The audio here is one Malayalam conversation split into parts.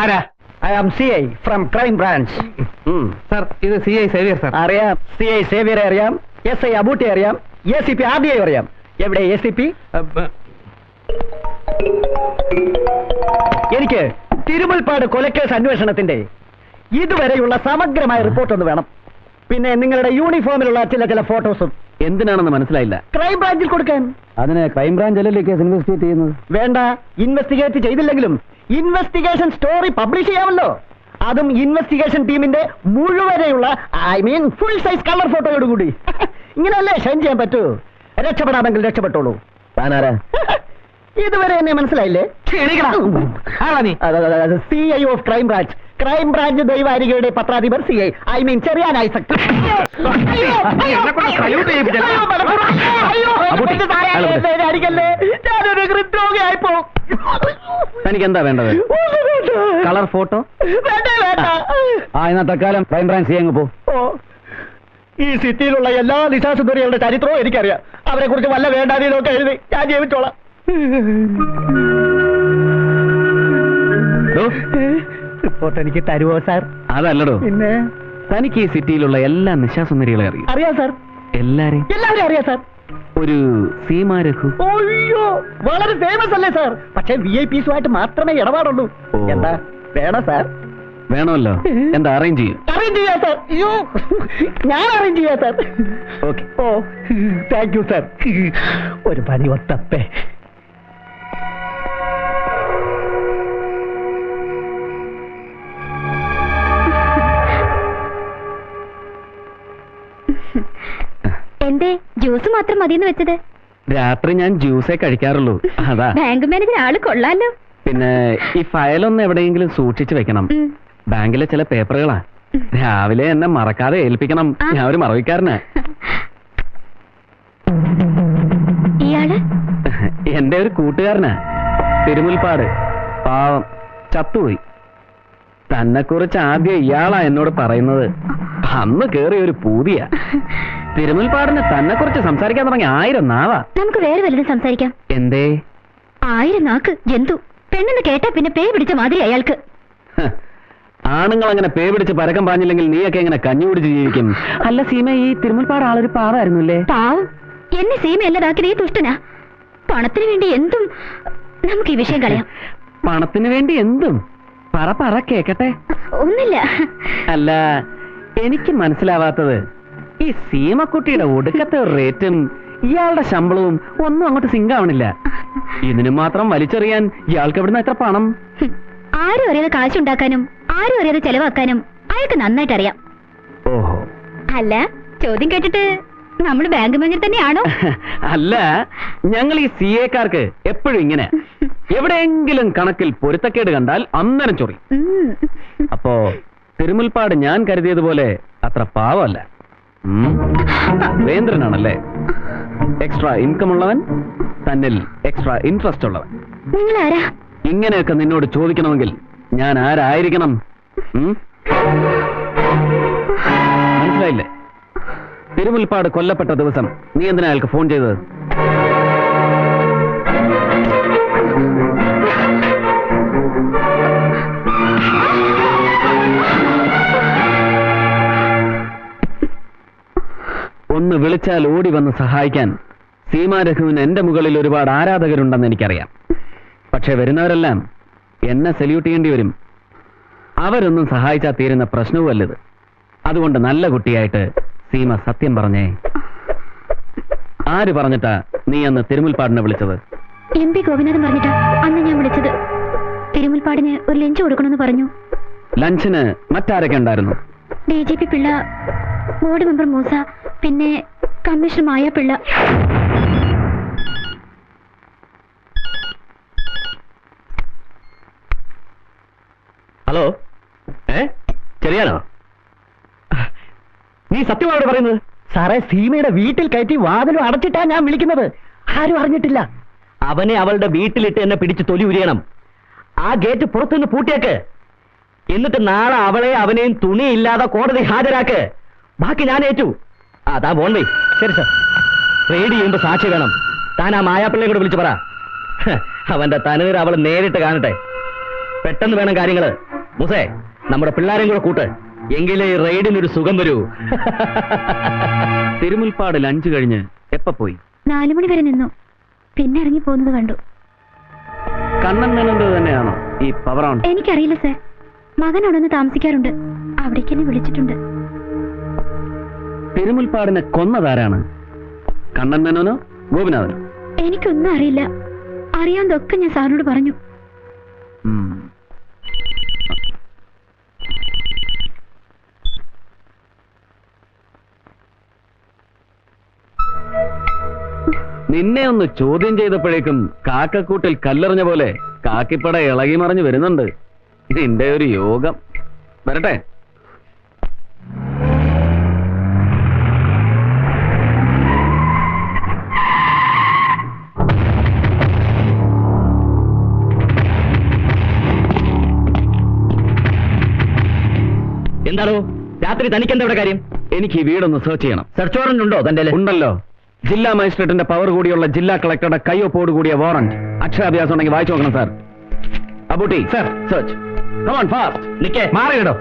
ആരാ? I am C I from crime branch sir ഇത് സി ഐ സേവിയർ സർ അറിയാം. സി ഐ സേവിയറെ അറിയാം. എസ് ഐ അബൂട്ടി അറിയാം. A C P R D I അറിയാം. എവിടെ എ സി പി എനിക്ക് തിരുമുൽപ്പാട് കൊലക്കേസ് അന്വേഷണത്തിന്റെ ഇതുവരെയുള്ള സമഗ്രമായ റിപ്പോർട്ട് ഒന്ന് വേണം. പിന്നെ നിങ്ങളുടെ യൂണിഫോമിലുള്ള ചില ചില ഫോട്ടോസും എന്തിനാണെന്ന് മനസ്സിലായില്ല. ക്രൈം ബ്രാഞ്ചിൽ കൊടുക്കാൻ. അതിന് ക്രൈംബ്രാഞ്ച് അല്ലല്ലേ കേസ് ഇൻവെസ്റ്റിഗേറ്റ് ചെയ്യുന്നത്? വേണ്ട. ഇൻവെസ്റ്റിഗേറ്റ് ചെയ്തില്ലെങ്കിലും ഇൻവെസ്റ്റിഗേഷൻ സ്റ്റോറി പബ്ലിഷ് ചെയ്യാമല്ലോ. അതും ഇൻവെസ്റ്റിഗേഷൻ ടീമിന്റെ മുഴുവനെയുള്ള I mean full size colour ഫോട്ടോയോട് കൂടി. ഇങ്ങനെയല്ലേ ഷൈൻ ചെയ്യാൻ പറ്റൂ? രക്ഷപ്പെടാമെങ്കിൽ രക്ഷപ്പെട്ടോളൂ. താനാരാ? ഇതുവരെ എന്നെ മനസ്സിലായില്ലേ? നീ. C I of crime branch crime branch ദൈവാരികയുടെ പത്രാധിപർ C I. I mean Cheriyan Isaac. തനിക്ക് എന്താ വേണ്ടത്? Colour photo? ആ എന്നാ തൽക്കാലം ക്രൈംബ്രാഞ്ച് ചെയ്യാൻ പോ. ഈ സിറ്റിയിലുള്ള എല്ലാ നിശാസുന്ദരികളുടെ ചരിത്രവും എനിക്കറിയാം. അവരെ കുറിച്ച് വല്ല വേണ്ടാതീനൊക്കെ എഴുതി ഞാൻ ജീവിച്ചോളാം. റിപ്പോർട്ട് എനിക്ക് തരുവോ സാർ? അതല്ലടോ. പിന്നെ? തനിക്ക് ഈ സിറ്റിയിലുള്ള എല്ലാ നിശാസുന്ദരികളെ അറിയാം. അറിയാം സാർ. എല്ലാരെയും? എല്ലാവരും അറിയാം സാർ. ഒരു സീമാരഘു അയ്യോ വളരെ ഫേമസ് അല്ലേ സാർ? പക്ഷേ വി ഐ പിസുമായിട്ട് മാത്രമേ ഇടപാടുള്ളൂ. ഓ. എന്താ വേണോ സാർ? വേണമല്ലോ. എന്താ അറേഞ്ച് ചെയ്യും. അറേഞ്ച് ചെയ്യാം സാർ. അയ്യോ ഞാൻ അറേഞ്ച് ചെയ്യാം sir. Okay oh thank you sir. ഒരു പനി ഒത്തപ്പേ ജ്യൂസ് മാത്രം മതിയെന്ന് വെച്ചത്. രാത്രി ഞാൻ ജ്യൂസേ കഴിക്കാറുള്ളൂ. അതാ. ബാങ്ക് മാനേജർ ആൾ കൊള്ളാലോ. പിന്നെ ഈ ഫയലൊന്ന് എവിടെയെങ്കിലും സൂക്ഷിച്ചു വെക്കണം. ബാങ്കിലെ ചില പേപ്പറുകളാ. രാവിലെ എന്നെ മറക്കാതെ ഏൽപ്പിക്കണം. ഞാൻ ഒരു മറവിക്കാരനാ. ഇയാൾ? എന്റെ ഒരു കൂട്ടുകാരനാ. തിരുമുൽപ്പാട്. പാവം. ചത്തുപോയി. തന്നെ കുറിച്ച് ആദ്യം ഇയാളാ എന്നോട് പറയുന്നത്. അന്ന് കേറിയ ഒരു പൂതിയ. തിരുമുൽപ്പാടിന് തന്നെ കുറിച്ച് സംസാരിക്കാൻ തുടങ്ങി ആയിരം നാവാ. നമുക്ക് വേറെ വല്ലതും സംസാരിക്കാം. എന്തേ? ആയിരം നാക്ക് ജന്തു. പെണ്ണെന്ന് കേട്ടാ പിന്നെ പേ പിടിച്ച മാതിരി അയാൾക്ക്. ആണുങ്ങൾ അങ്ങനെ പേ പിടിച്ച് പരക്കം പാഞ്ഞില്ലെങ്കിൽ നീയൊക്കെ എങ്ങനെ കഞ്ഞി പിടിച്ച് ജീവിക്കും? അല്ല സീമ ഈ തിരുമുൽപ്പാട് ആളൊരു പാവായിരുന്നു അല്ലേ പാവം. എന്നെ സീമ അല്ലതാക്കിയത് ഈ ദുഷ്ടനാ. പണത്തിന് വേണ്ടി എന്തും നമുക്ക് ഈ വിഷയം കളയാം. പണത്തിന് വേണ്ടി എന്തും? പറ പറ കേക്കട്ടെ. ഒന്നില്ല അല്ല എനിക്ക് മനസ്സിലാവാത്തത് ഈ സീമക്കുട്ടിയുടെ ഒടുക്കത്തെ റേറ്റും ഇയാളുടെ ശമ്പളവും ഒന്നും അങ്ങോട്ട് സിങ്ക് ആവണില്ല. ഇതിനു മാത്രം വലിച്ചെറിയാൻ ഇയാൾക്ക് എവിടുന്ന എത്ര പണം. ആരും അറിയാതെ കാശുണ്ടാക്കാനും ആരും അറിയാതെ ചെലവാക്കാനും അയാൾക്ക് നന്നായിട്ട് അറിയാം ഓഹോ. അല്ല ചോദ്യം കേട്ടിട്ട് നമ്മൾ ബാങ്ക് മാനേജർ തന്നെയാണോ? അല്ല ഞങ്ങൾ ഈ സി എക്കാർക്ക് എപ്പോഴും ഇങ്ങനെ. എവിടെയെങ്കിലും കണക്കിൽ പൊരുത്തക്കേട് കണ്ടാൽ അന്നേരം ചൊറി. അപ്പോ തിരുമുൽപ്പാട് ഞാൻ കരുതിയതുപോലെ അത്ര പാവമല്ല. വേന്ദ്രനാണല്ലേ? എക്സ്ട്രാ ഇൻകം ഉള്ളവൻ തന്നിൽ എക്സ്ട്രാ ഇൻട്രസ്റ്റ് ഉള്ളവൻ. നിങ്ങളാരാ? ഇങ്ങനെയൊക്കെ നിന്നോട് ചോദിക്കണമെങ്കിൽ ഞാൻ ആരായിരിക്കണം? മനസ്സിലായില്ലേ? തിരുമുൽപ്പാട് കൊല്ലപ്പെട്ട ദിവസം നീ എന്തിനാ അയാൾക്ക് ഫോൺ ചെയ്തത്? വിളിച്ചാൽ ഓടി വന്ന് സഹായിക്കാൻ സീമാരഘുവിന് എന്റെ മുകളിൽ ഒരുപാട് ആരാധകരുണ്ടെന്ന് എനിക്കറിയാം. പക്ഷെ വരുന്നവരെല്ലാം എന്നെ സല്യൂട്ട് ചെയ്യേണ്ടി വരും. അവരൊന്നും സഹായിച്ചാൽ തീരുന്ന പ്രശ്നവുമല്ലത്. അതുകൊണ്ട് നല്ല കുട്ടിയായിട്ട് സീമ സത്യം പറഞ്ഞേ. ആര് പറഞ്ഞിട്ടാ നീ അന്ന് തിരുമുൽപ്പാടിനെ വിളിച്ചത്? എം പി ഗോപിനാഥൻ പറഞ്ഞിട്ടാ അന്ന് ഞാൻ വിളിച്ചത്. തിരുമുൽപ്പാടിന് ഒരു ലഞ്ച് കൊടുക്കണമെന്ന് പറഞ്ഞു. ലഞ്ചിന് മറ്റാരൊക്കെ ഉണ്ടായിരുന്നു? D G P Pillai board member Moosa പിന്നെ കമ്മീഷൻ മായ പിള്ള. ഹലോ? ഏ? ചെറിയാനോ? നീ സത്യമാണോ പറയുന്നത്? സാറേ സീമയുടെ വീട്ടിൽ കയറ്റി വാതിലും അടച്ചിട്ടാ ഞാൻ വിളിക്കുന്നത്. ആരും അറിഞ്ഞിട്ടില്ല. അവനെ അവളുടെ വീട്ടിലിട്ട് എന്നെ പിടിച്ച് തൊലി ഉരിയണം. ആ ഗേറ്റ് പുറത്തുനിന്ന് പൂട്ടിയേക്ക്. എന്നിട്ട് നാളെ അവളെ അവനെയും തുണിയില്ലാതെ കോടതി ഹാജരാക്ക്. ബാക്കി ഞാൻ ഏറ്റു. അതാ പോണ്ടേ ശരി സാർ. റെയ്ഡ് ചെയ്യുമ്പോ സാക്ഷി വേണം. താൻ ആ മായാപ്പിള്ളയെ കൂടെ വിളിച്ചു പറ. അവന്റെ തനൂര് അവൾ നേരിട്ട് കാണട്ടെ. പെട്ടെന്ന് വേണം കാര്യങ്ങൾ. മുസേ നമ്മുടെ പിള്ളേരെയും കൂടെ കൂട്ട്. എങ്കിലേ റെയ്ഡിനൊരു സുഖം വരൂ. തിരുമുൽപ്പാട് ലഞ്ച് കഴിഞ്ഞ് എപ്പ പോയി? നാലു മണി വരെ നിന്നു. പിന്നെ ഇറങ്ങി പോകുന്നത് കണ്ടു. കണ്ണൻ മേനോന്റെ തന്നെയാണോ ഈ പവർ ഓൺ? എനിക്കറിയില്ല സർ. മകൻ അവിടെ താമസിക്കാറുണ്ട്. അവിടേക്ക് എന്നെ വിളിച്ചിട്ടുണ്ട്. തിരുമുൽപ്പാടിനെ കൊന്നതാരാണ്? കണ്ണൻ മേനോനോ ഗോപിനാഥനോ? എനിക്കൊന്നും അറിയില്ല. അറിയാതൊക്കെ ഞാൻ സാറിനോട് പറഞ്ഞു. നിന്നെ ഒന്ന് ചോദ്യം ചെയ്തപ്പോഴേക്കും കാക്കക്കൂട്ടിൽ കല്ലെറിഞ്ഞ പോലെ കാക്കിപ്പട ഇളകി മറിഞ്ഞു വരുന്നുണ്ട്. നിന്റെ ഒരു യോഗം. വരട്ടെ. എന്താണോ? രാത്രി തനിക്കെന്താ ഇവിടെ കാര്യം? എനിക്ക് ഈ വീടൊന്ന് സെർച്ച് ചെയ്യണം. സെർച്ച് വാറന്റ് ഉണ്ടോ തന്റെ ഉണ്ടല്ലോ. ജില്ലാ മജിസ്ട്രേറ്റിന്റെ പവർ കൂടിയുള്ള ജില്ലാ കളക്ടറുടെ കയ്യൊപ്പോട് കൂടിയ വാറന്റ് അക്ഷരാഭ്യാസം ഉണ്ടെങ്കിൽ വായിച്ചു നോക്കണം sir Abootty. Sir search come on fast നിക്കേ. മാറിയിടോ.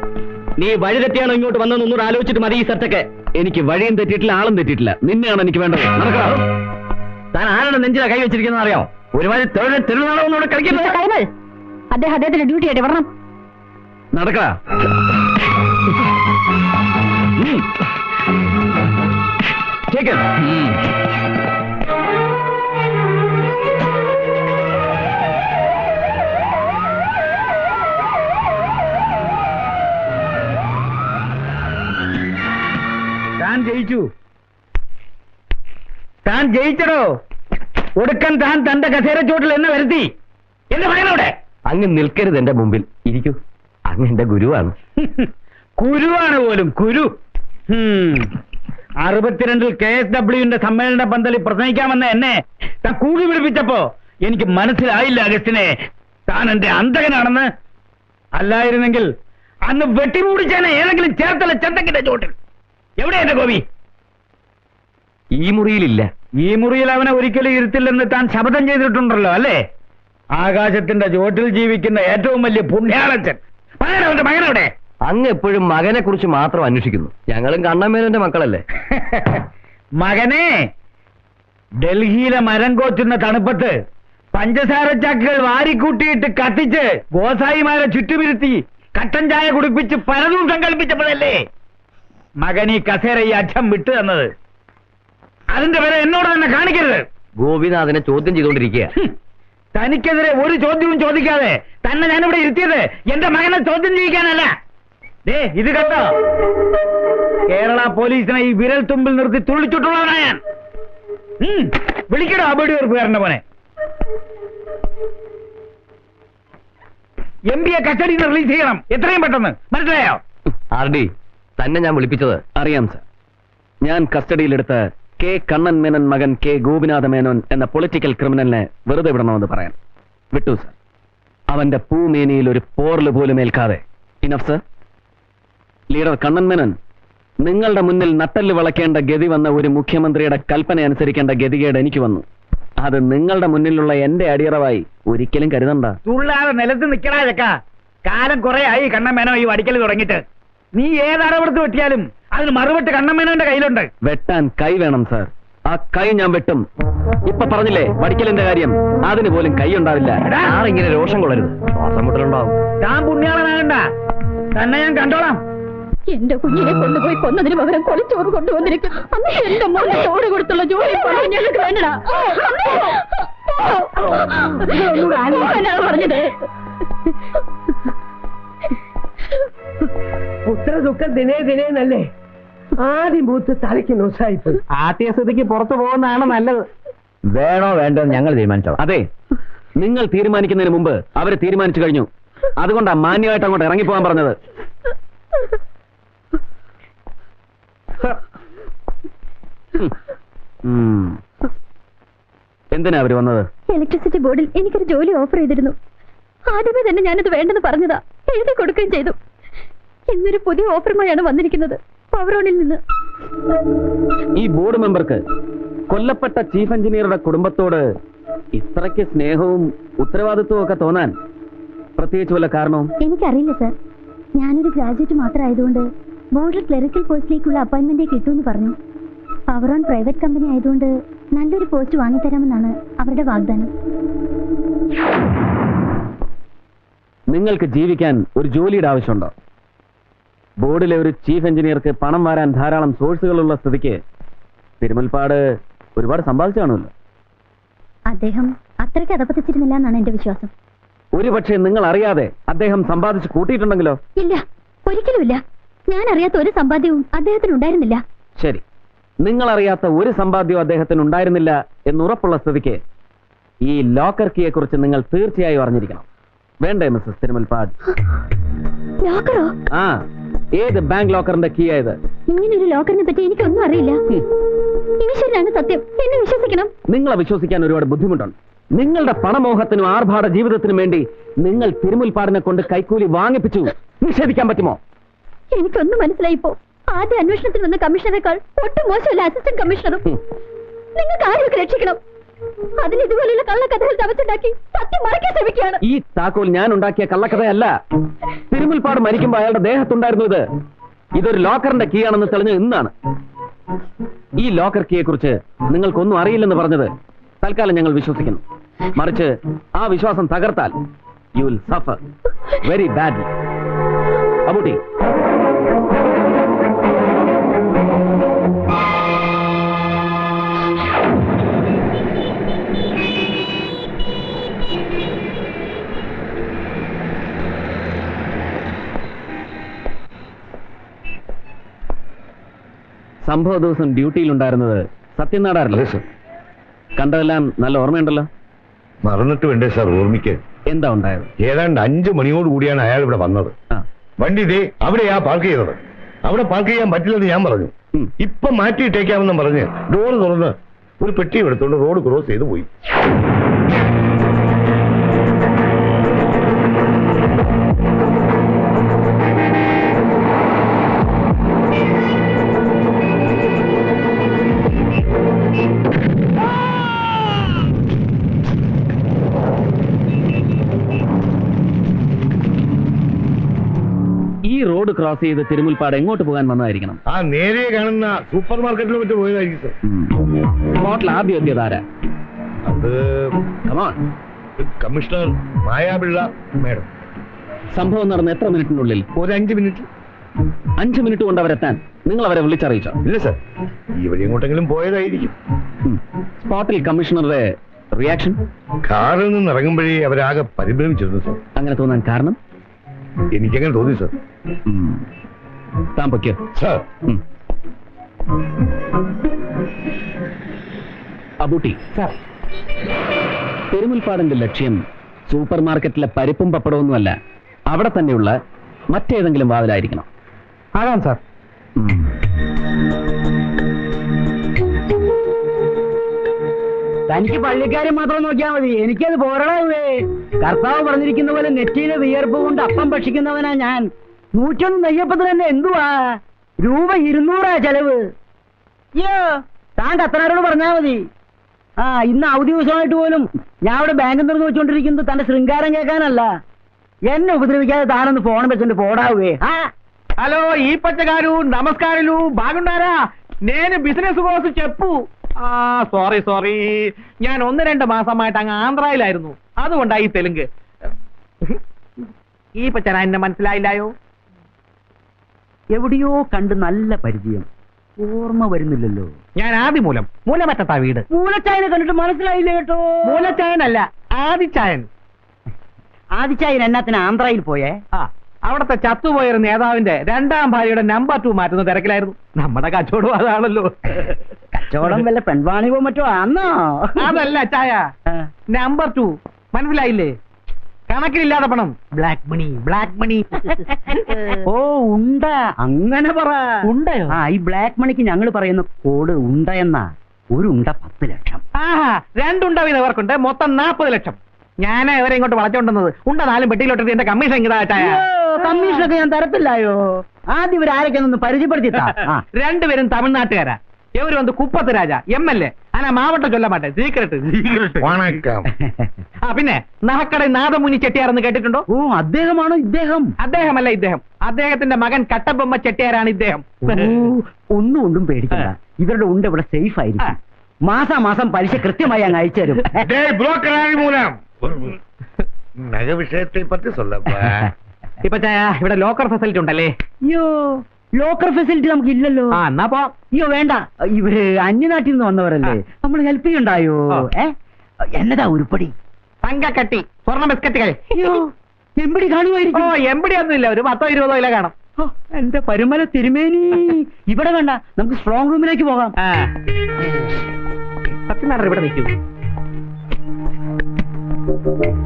നീ വഴി തെറ്റിയാണോ ഇങ്ങോട്ട് വന്നതെന്ന് ഒന്നുകൂടെ ആലോചിച്ചിട്ട് മതി ഈ സെർച്ചൊക്കെ എനിക്ക് വഴിയും തെറ്റിയിട്ടില്ല ആളും തെറ്റിയിട്ടില്ല. നിന്നെയാണ് എനിക്ക് വേണ്ടത്. നടക്കടാ. താൻ ആരാണ് നെഞ്ചില കൈ വെച്ചിരിക്കുന്നത് അറിയാം ഒരുമാതിരി തിരുനാളൊന്നുകൂടെ കളിക്കുന്നത്? അദ്ദേഹം അദ്ദേഹത്തിന്റെ ഡ്യൂട്ടി ആയിട്ട് വരണം. നടക്കടാ. Take it. താൻ ജയിച്ചു. താൻ ജയിച്ചടോ. ഒടുക്കൻ താൻ തന്റെ കസേര ചോട്ടിൽ എന്നെ വരുത്തി. എന്ന് പറയണവിടെ അങ്ങ് നിൽക്കരുത് എന്റെ മുമ്പിൽ. ഇരിക്കൂ. അങ്ങ് എന്റെ ഗുരുവാണ്. കുരുവാണ് പോലും കുരു. അറുപത്തിരണ്ടിൽ കെ എസ് ഡബ്ല്യുവിന്റെ സമ്മേളന പന്തലിൽ പ്രസംഗിക്കാമെന്ന് എന്നെ താൻ കൂടി പിടിപ്പിച്ചപ്പോ എനിക്ക് മനസ്സിലായില്ല അഗസ്റ്റിനെ. താൻ എന്റെ അന്തകനാണെന്ന് അല്ലായിരുന്നെങ്കിൽ അന്ന് വെട്ടിമൂടിച്ചേനെ ഏതെങ്കിലും ചേർത്തല ചന്തക്കിന്റെ ചോട്ടിൽ. എവിടെ എന്റെ ഗോപി? ഈ മുറിയിലില്ല. ഈ മുറിയിൽ അവനെ ഒരിക്കലും ഇരുത്തില്ലെന്ന് താൻ ശപഥം ചെയ്തിട്ടുണ്ടല്ലോ അല്ലേ? ആകാശത്തിന്റെ ചോട്ടിൽ ജീവിക്കുന്ന ഏറ്റവും വലിയ പുണ്യാളച്ചൻ. മകനവന്റെ മകനവിടെ? അങ്ങ് എപ്പോഴും മകനെ കുറിച്ച് മാത്രം അന്വേഷിക്കുന്നു. ഞങ്ങളും കണ്ണമേനന്റെ മക്കളല്ലേ? മകനെ ഡൽഹിയിലെ മരം കോച്ചുന്ന തണുപ്പത്ത് പഞ്ചസാര ചാക്കുകൾ വാരിക്കൂട്ടിയിട്ട് കത്തിച്ച് ഗോസായിമാരെ ചുറ്റുമിരുത്തി കട്ടൻ ചായ കുടിപ്പിച്ച് പലതും സങ്കല്പിച്ചപ്പോഴല്ലേ മകൻ ഈ കസേര ഈ അച്ഛൻ വിട്ടു തന്നത്? അതിന്റെ പേരെ എന്നോട് തന്നെ കാണിക്കരുത്. ഗോപിനാഥനെ ചോദ്യം ചെയ്തുകൊണ്ടിരിക്കുക തനിക്കെതിരെ ഒരു ചോദ്യവും ചോദിക്കാതെ തന്നെ ഞാനിവിടെ ഇരുത്തിയത് എന്റെ മകനെ ചോദ്യം ചെയ്യിക്കാനല്ല. ദേ ഇത് കേട്ടോ കേരള പോലീസിനെ ഈ വിരൽ തുമ്പിൽ നിർത്തി തുള്ളിച്ചുട്ടുള്ളവനാ ഞാൻ. വിളിക്കടാ അബടി ഉറപ്പുകാരന്റെ മോനെ. എം പിയെ കസ്റ്റഡിയിൽ നിന്ന് റിലീസ് ചെയ്യണം. എത്രയും പെട്ടെന്ന്. മനസ്സിലായോ? ആർ ഡി തന്നെ ഞാൻ വിളിപ്പിച്ചത്. അറിയാം സർ. ഞാൻ കസ്റ്റഡിയിലെടുത്ത് കെ കണ്ണൻ മേനൻ മകൻ കെ ഗോപിനാഥ മേനോൻ എന്ന പൊളിറ്റിക്കൽ ക്രിമിനലിനെ വെറുതെ വിടണമെന്ന് പറയാൻ വിട്ടു സർ. അവന്റെ പൂമേനിയിൽ ഒരു പോറൽ പോലും ഏൽക്കാതെ. Enough sir? Leader Kannan Menon നിങ്ങളുടെ മുന്നിൽ നട്ടൽ വളയ്ക്കേണ്ട ഗതി വന്ന ഒരു മുഖ്യമന്ത്രിയുടെ കൽപ്പന അനുസരിക്കേണ്ട ഗതികേട് എനിക്ക് വന്നു. അത് നിങ്ങളുടെ മുന്നിലുള്ള എന്റെ അടിയറവായി ഒരിക്കലും കരുതണ്ട. തുള്ളാതെ നിലത്ത് നിൽക്കടാ കാലം കുറെ ആയി കണ്ണമേനോ ഈ വടിക്കൽ തുടങ്ങിയിട്ട്. നീ ഏതടപെടുത്ത് വെട്ടിയാലും അതിന് മറുപട്ട് കണ്ണമേനോന്റെ കയ്യിലുണ്ട്. വെട്ടാൻ കൈ വേണം സാർ ആ കൈ ഞാൻ വെട്ടും. ഇപ്പൊ പറഞ്ഞില്ലേ വടിക്കലിന്റെ കാര്യം? അതിന് പോലും കൈ ഉണ്ടാവില്ല. ഞാൻ ഇങ്ങനെ രോഷം കൊള്ളരുത്. ശ്വാസം മുട്ടലുണ്ടാവും. താൻ പുണ്യാളനാകണ്ട. തന്നെ ഞാൻ കണ്ടോളാം. എന്റെ കുഞ്ഞിനെ കൊണ്ടുപോയി കൊന്നതിന് പകരം കൊലച്ചോറ് കൊണ്ടുവന്നിരിക്കും. അന്ന് എന്റെ മോനെ ചോറ് കൊടുത്തുള്ള ജോലി പണം ഞങ്ങൾക്ക് വേണ്ടടാ. എന്നാണ് പറഞ്ഞത് പുത്ര ദുഃഖം ദിനേ ദിനേ നല്ലേ ആദ്യം മൂത്ത് തലയ്ക്ക് നൊസായിപ്പോയി ആദ്യസ്ഥിതിക്ക് പുറത്തു പോകുന്നതാണ് നല്ലത്. വേണോ വേണ്ടോ ഞങ്ങൾ തീരുമാനിച്ചോ അതെ നിങ്ങൾ തീരുമാനിക്കുന്നതിന് മുമ്പ് അവർ തീരുമാനിച്ചു കഴിഞ്ഞു. അതുകൊണ്ടാ മാന്യമായിട്ട് അങ്ങോട്ട് ഇറങ്ങിപ്പോകാൻ പറഞ്ഞത്. എന്തിനാ അവർ വന്നത്? ഇലക്ട്രിസിറ്റി ബോർഡിൽ എനിക്കൊരു ജോലി ഓഫർ ചെയ്തിരുന്നു. ആദ്യമേ തന്നെ ഞാനത് വേണ്ടെന്ന് പറഞ്ഞതാ. എഴുതി കൊടുക്കുകയും ചെയ്തു. ഇന്നൊരു പുതിയ ഓഫറുമായാണ് വന്നിരിക്കുന്നത്. പവറോണിൽ നിന്ന്. ഈ ബോർഡ് മെമ്പർക്ക് കൊല്ലപ്പെട്ട ചീഫ് എഞ്ചിനീയറുടെ കുടുംബത്തോട് ഇത്രയ്ക്ക് സ്നേഹവും ഉത്തരവാദിത്വവും ഒക്കെ തോന്നാൻ പ്രത്യേകിച്ച് വല്ല കാരണവും? എനിക്കറിയില്ല സർ. ഞാനൊരു ഗ്രാജുവേറ്റ് മാത്രമായതുകൊണ്ട് ബോർഡിൽ ക്ലറിക്കൽ പോസ്റ്റിലേക്കുള്ള അപ്പോയിന്റ്മെന്റ് കിട്ടുമെന്ന് പറഞ്ഞു. പവർ ഓൺ പ്രൈവറ്റ് കമ്പനി ആയതുകൊണ്ട് നല്ലൊരു പോസ്റ്റ് വാങ്ങിത്തരാമെന്നാണ് അവരുടെ വാഗ്ദാനം. നിങ്ങൾക്ക് ജീവിക്കാൻ ഒരു ജോലിയുടെ ആവശ്യമുണ്ടോ? ബോർഡിലെ ഒരു ചീഫ് എഞ്ചിനീയർക്ക് പണം വരാൻ ധാരാളം സോഴ്സുകളുള്ള സ്ഥിതിക്ക് തിരുമുൽപ്പാട് ഒരുപാട് സമ്പാദിച്ചു കാണുമല്ലോ. അദ്ദേഹം അത്രയ്ക്ക് അതപ്പത്തിച്ചിരുന്നില്ല എന്നാണ് എന്റെ വിശ്വാസം. ഒരുപക്ഷെ നിങ്ങൾ അറിയാതെ അദ്ദേഹം സമ്പാദിച്ച് കൂട്ടിയിട്ടുണ്ടെങ്കിലോ? ഇല്ല ഒരിക്കലുമില്ല. ഞാൻ അറിയാത്ത ഒരു സമ്പാദ്യവും അദ്ദേഹത്തിന് ഉണ്ടായിരുന്നില്ല ശരി. നിങ്ങൾ അറിയാത്ത ഒരു സമ്പാദ്യവും അദ്ദേഹത്തിന് ഉണ്ടായിരുന്നില്ല എന്ന് ഉറപ്പുള്ള സ്ഥിതിക്ക് ഈ ലോക്കർ കീയെ കുറിച്ച് നിങ്ങൾ തീർച്ചയായും അറിഞ്ഞിരിക്കണം. വേണ്ടേ മിസ്സസ് തിരുമൽപാട് ലോക്കറോ? ആ ഏത് ബാങ്ക് ലോക്കറിന്റെ കീ ആയത്? ഇങ്ങനൊരു ലോക്കറിനെ പറ്റി എനിക്കൊന്നും അറിയില്ല. ഈശ്വരനാണ് സത്യം. എന്നെ വിശ്വസിക്കണം. നിങ്ങളെ വിശ്വസിക്കാൻ ഒരുപാട് ബുദ്ധിമുട്ടുണ്ട്. നിങ്ങളുടെ പണമോഹത്തിനും ആർഭാട ജീവിതത്തിനും വേണ്ടി നിങ്ങൾ തിരുമുൽപാടിനെ കൊണ്ട് കൈക്കൂലി വാങ്ങിപ്പിച്ചു. നിഷേധിക്കാൻ പറ്റുമോ? എനിക്കൊന്നും മനസ്സിലായിപ്പോ ആദ്യ അന്വേഷണത്തിൽ വന്ന കമ്മീഷണറെക്കാൾ ഒട്ടും മോശമല്ല അസിസ്റ്റന്റ് കമ്മീഷണറും. നിങ്ങൾക്ക് ആരെയൊക്കെ രക്ഷിക്കണം? അതിന് ഇതുപോലെയുള്ള കള്ളക്കഥകൾ തവച്ചുണ്ടാക്കി സത്യം മറയ്ക്കാൻ ശ്രമിക്കുകയാണ്. ഈ താക്കോൽ ഞാൻ ഉണ്ടാക്കിയ കള്ളക്കഥയല്ല. തിരുമുൽപ്പാട് മരിക്കുമ്പോ അയാളുടെ ദേഹത്തുണ്ടായിരുന്നു ഇത്. ഇതൊരു ലോക്കറിന്റെ കീ ആണെന്ന് തെളിഞ്ഞ ഇന്നാണ്. ഈ ലോക്കർ കീയെ കുറിച്ച് നിങ്ങൾക്കൊന്നും അറിയില്ലെന്ന് പറഞ്ഞത് തൽക്കാലം ഞങ്ങൾ വിശ്വസിക്കുന്നു. മറിച്ച് ആ വിശ്വാസം തകർത്താൽ you will suffer very badly Abootty സംഭവ ദിവസം ഡ്യൂട്ടിയിലുണ്ടായിരുന്നത് സത്യനാടാറല്ലേ സർ. കണ്ടതെല്ലാം നല്ല ഓർമ്മയുണ്ടല്ലോ? മറന്നിട്ട് വേണ്ടേ സാർ ഓർമ്മിക്ക് എന്താ ഉണ്ടായത്? ഏതാണ്ട് അഞ്ചു മണിയോട് കൂടിയാണ് അയാൾ ഇവിടെ വന്നത്. ആ. വണ്ടി ഇതേ അവിടെയാ പാർക്ക് ചെയ്തത്. അവിടെ പാർക്ക് ചെയ്യാൻ പറ്റില്ലെന്ന് ഞാൻ പറഞ്ഞു. ഇപ്പൊ മാറ്റിയിട്ടേക്കാമെന്ന് പറഞ്ഞ് ഡോർ തുറന്ന് ഒരു പെട്ടി എടുത്തോണ്ട് റോഡ് ക്രോസ് ചെയ്ത് പോയി. റോഡ് ക്രോസ് ചെയ്ത് തിരുമുൽപ്പാട് എങ്ങോട്ട് പോകാൻ വന്നതായിരിക്കണം? ആ നേരെ കാണുന്ന സൂപ്പർ മാർക്കറ്റിൽ മറ്റു പോയതായിരിക്കും. സർ സ്പോട്ടിൽ ആദ്യം എത്തിയത് ആരാ? അത് കമാൺ കമ്മീഷണർ മായാപിള്ള മേഡം. സംഭവം നടന്ന എത്ര മിനിറ്റിനുള്ളിൽ? ഒരു അഞ്ച് മിനിറ്റ്. അഞ്ച് മിനിറ്റ് കൊണ്ട് അവരെത്താൻ നിങ്ങൾ അവരെ വിളിച്ചറിയിച്ചോ? ഇല്ല സർ. ഈ വഴി എങ്ങോട്ടെങ്കിലും പോയതായിരിക്കും. സ്പോട്ടിൽ കമ്മീഷണറുടെ റിയാക്ഷൻ കാറിൽ നിന്ന് ഇറങ്ങുമ്പോഴേ അവരാകെ പരിഭ്രമിച്ചിരുന്നു സർ. അങ്ങനെ തോന്നാൻ കാരണം? എനിക്കങ്ങനെ തോന്നി സർ. താമ്പക്ക താൻ പൊയ്ക്കോ. സർ. അബൂട്ടി. പെരുമുൽപ്പാടിന്റെ ലക്ഷ്യം സൂപ്പർ മാർക്കറ്റിലെ പരിപ്പും പപ്പടമൊന്നുമല്ല അവിടെ തന്നെയുള്ള മറ്റേതെങ്കിലും വാതിലായിരിക്കണം ആകാം സാർ. തനിക്ക് പള്ളിക്കാരെ മാത്രം നോക്കിയാൽ മതി. എനിക്കത് പോരണേ കർത്താവ് പറഞ്ഞിരിക്കുന്ന പോലെ നെറ്റിയിലെ വിയർപ്പ് കൊണ്ട് അപ്പം ഭക്ഷിക്കുന്നവനാ ഞാൻ നൂറ്റൊന്ന് നെയ്യപ്പത്തിന് തന്നെ എന്തുവാ രൂപ ഇരുന്നൂറാ ചെലവ് അയ്യോ താൻ കത്തനാരോട് പറഞ്ഞാ മതി ആ ഇന്ന് അവധി ദിവസമായിട്ട് പോലും ഞാൻ അവിടെ ബാങ്കിൽ തുറന്ന് വെച്ചുകൊണ്ടിരിക്കുന്നത് തന്റെ ശൃംഗാരം കേൾക്കാനല്ല എന്നെ ഉപദ്രവിക്കാതെ താനൊന്ന് ഫോൺ വെച്ചിട്ട് പോടാവേ ആ హలో ఈ పచ్చగారు నమస్కారాలు బాగున్నారా నేను బిజినెస్ కోసం చెప్పు ആ സോറി സോറി ഞാൻ ഒന്ന് രണ്ട് മാസമായിട്ട് അങ്ങ് ആന്ധ്രയിലായിരുന്നു അതുകൊണ്ടാ ഈ തെലുങ്ക്. ഈ പച്ചന എന്നെ മനസ്സിലായില്ലായോ? എവിടെയോ കണ്ട് നല്ല പരിചയം. ഓർമ്മ വരുന്നില്ലല്ലോ. ഞാൻ ആദിമൂലം മൂലമറ്റത്താ വീട്. മൂലച്ചായനെ കണ്ടിട്ട് മനസ്സിലായില്ല കേട്ടോ? മൂലച്ചായനല്ല ആദിച്ചായൻ. ആദിച്ചായൻ എന്നാത്തിന് ആന്ധ്രയിൽ പോയേ? ആ അവിടത്തെ ചത്തുപോയ ഒരു നേതാവിന്റെ രണ്ടാം ഭാര്യയുടെ നമ്പർ ടു മാറ്റുന്ന തിരക്കിലായിരുന്നു. നമ്മുടെ കച്ചവടം അതാണല്ലോ. കച്ചവടം വല്ല പെൺവാണിവോ മറ്റോ ആന്നോ? അതല്ല ചായ. നമ്പർ ടു മനസ്സിലായില്ലേ? കണക്കിലില്ലാതെ പണം. ബ്ലാക്ക് മണി ബ്ലാക്ക് മണി ഓ ഉണ്ട. അങ്ങനെ പറ. ഉണ്ടയോ? ആ ഈ ബ്ലാക്ക് മണിക്ക് ഞങ്ങൾ പറയുന്ന കോഡ് ഉണ്ട എന്നാ ഒരു ഉണ്ട പത്ത് ലക്ഷം. ആഹാ രണ്ടുണ്ട അവർക്കുണ്ട്. മൊത്തം നാപ്പത് ലക്ഷം. ഞാൻ ഇവരെ ഇങ്ങോട്ട് വളച്ചോണ്ടുന്നത്. ഉണ്ട നാലും പെട്ടിയിലോട്ട് എന്റെ കമ്മീഷൻ ഇങ്ങതാ കമ്മീഷൻ കമ്മീഷനൊക്കെ ഞാൻ തരത്തില്ലായോ? ആദ്യം ഇവർ ആരൊക്കെ ഒന്ന് പരിചയപ്പെടുത്തി. രണ്ടുപേരും തമിഴ്നാട്ടുകാരാ. இவர் வந்து குப்பத்து ராஜா எம்எல்ஏ ஆனா மாவட்டம் சொல்ல மாட்டேன் சீக்கிரட் சீக்கிரட் വണക്കം ആ പിന്നെ നഹക്കട നാദമുനി ചെട്ടിയാരെന്ന് കേട്ടിട്ടുണ്ടോ ഓ അദ്ദേഹമാണോ ഇദ്ദേഹം അദ്ദേഹമല്ല ഇദ്ദേഹം അദ്ദേഹത്തിന്റെ മകൻ കട്ടബൊമ്മ ചെട്ടിയാരാണ് ഇദ്ദേഹം ഒന്നും കൊണ്ടും പേടിക്കണ്ട ഇവരുടെ ഉണ്ട് ഇവിടെ സേഫ് ആയിരിക്കും മാസാമാസം പലിശ കൃത്യമായി അങ്ങ് അയച്ചു തരും டேய் புரோக்கர் ஆணி மூலம் நகை விஷயத்தை பத்தி சொல்லப்பா ഇപ്പൊ ചായ ഇവിടെ ലോക്കർ ഫെസിലിറ്റി ഉണ്ടല്ലേ അയ്യോ ലോക്കർ ഫെസിലിറ്റി നമുക്ക് ഇല്ലല്ലോ. ആ എന്നാ പോ. അയ്യോ വേണ്ട. ഇവർ അന്യനാട്ടിൽ നിന്ന് വന്നവരല്ലേ? നമ്മൾ ഹെൽപ്പ് ചെയ്യണ്ടായോ. ഏ? എന്നതാ ഉരുപ്പടി? തങ്കക്കട്ടി സ്വർണ ബിസ്ക്കറ്റുകൾ. അയ്യോ എമ്പടി ഓ കാണുമായിരിക്കും എമ്പടി ഒന്നുമില്ല. ഒരു പത്തോ ഇരുപതോ ഇല്ല കാണാം. ഓ, എന്റെ പരുമല തിരുമേനി. ഇവിടെ വേണ്ട. നമുക്ക് സ്ട്രോങ് റൂമിലേക്ക് പോകാം. സത്യനാരായണ ഇവിടെ നിൽക്കൂ.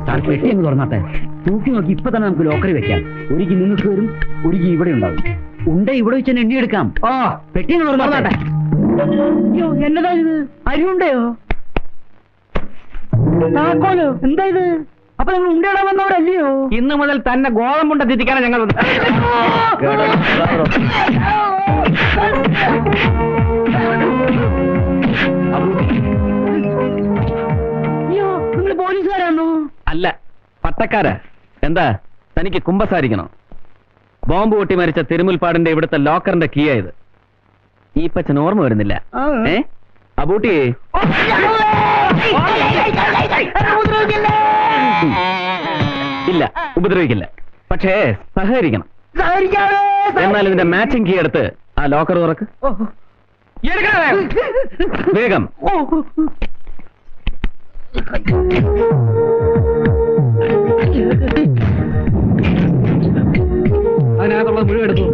സാർ പെട്ടി എന്ന് തുറന്നാട്ടെ. തൂക്കി നോക്കി ഇപ്പൊ തന്നെ നമുക്ക് ലോക്കറി വെക്കാം. ഒരുക്കി നിങ്ങൾക്ക് വരും ഒരുക്കി ഇവിടെ ഉണ്ടാവും. ഉണ്ട ഇവിടെ വെച്ച് തന്നെ എണ്ണിയെടുക്കാം. ഓ പെട്ടി തുറന്നാട്ടെ അയ്യോ എന്നതാ ഇത്? അരിയുണ്ടയോ? താക്കോലോ എന്താ ഇത്? അപ്പൊ നിങ്ങൾ ഉണ്ടയിടാൻ വന്നവരല്ലയോ? ഇന്ന് മുതൽ തന്നെ ഗോതമ്പുണ്ട തിരിക്കാനാണ് ഞങ്ങൾ. അയ്യോ നിങ്ങൾ പോലീസുകാരാണോ അല്ല പട്ടക്കാരാ. എന്താ തനിക്ക് കുമ്പസാരിക്കണോ? ബോംബ് പൊട്ടി മരിച്ച തിരുമുൽപ്പാടിന്റെ ഇവിടുത്തെ ലോക്കറിന്റെ കീ ആയത്. ഈ പച്ചൻ ഓർമ്മ വരുന്നില്ല. ഏ? അബൂട്ടി ഇല്ല ഉപദ്രവിക്കില്ല. പക്ഷേ സഹകരിക്കണം. എന്നാൽ ഇതിന്റെ മാച്ചിങ് കീ എടുത്ത് ആ ലോക്കർ തുറക്ക്. വേഗം. അതിനകത്തുള്ളത് മുഴുവൻ എടുത്തു.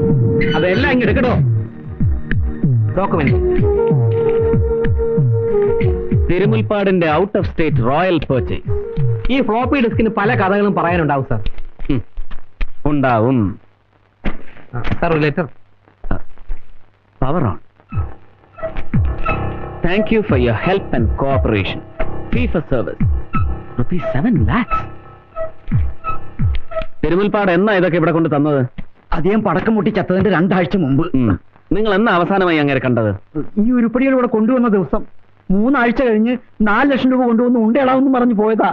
അതെല്ലാം ഇങ്ങ് എടുക്കട്ടോ. Document തിരുമുൽപ്പാടിന്റെ out of state royal purchase ഈ ഫ്ലോപ്പി ഡിസ്കിന് പല കഥകളും പറയാനുണ്ടാവും സാർ ഉണ്ടാവും. സാർ ഒരു letter power on thank you for your help and cooperation fee for service rupees seven lakhs Thirumulpad എന്നാ ഇതൊക്കെ ഇവിടെ കൊണ്ട് തന്നത്? അദ്ദേഹം പടക്കം പൊട്ടി ചത്തതിന്റെ രണ്ടാഴ്ച മുമ്പ്. നിങ്ങൾ എന്നാ അവസാനമായി അങ്ങനെ കണ്ടത്? ഈ ഉരുപ്പടികൾ ഇവിടെ കൊണ്ടുവന്ന ദിവസം മൂന്നാഴ്ച കഴിഞ്ഞ് നാല് ലക്ഷം രൂപ കൊണ്ടുവന്ന് ഉണ്ടയിടാമെന്ന് പറഞ്ഞു പോയതാ.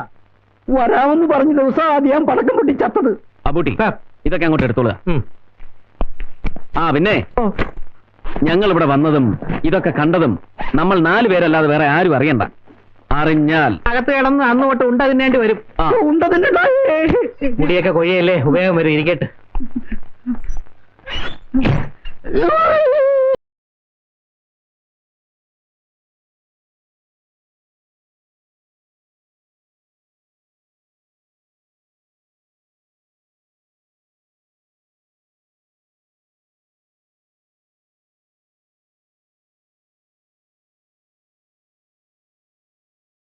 വരാമെന്ന് പറഞ്ഞ ദിവസം അദ്ദേഹം പടക്കം പൊട്ടി ചത്തത്. അബൂട്ടി സാർ. ഇതൊക്കെ അങ്ങോട്ട് എടുത്തോളൂ. ആ പിന്നെ? ഞങ്ങൾ ഇവിടെ വന്നതും ഇതൊക്കെ കണ്ടതും നമ്മൾ നാല് പേരല്ലാതെ വേറെ ആരും അറിയണ്ട. അറിഞ്ഞാൽ അകത്ത് കിടന്ന് അന്ന് തൊട്ട് ഉണ്ട തിന്നേണ്ടി വരും. ഉണ്ട തന്നെ മുടിയൊക്കെ കൊയ്യല്ലേ ഉപയോഗം വരും. ഇരിക്കട്ടെ. Ai!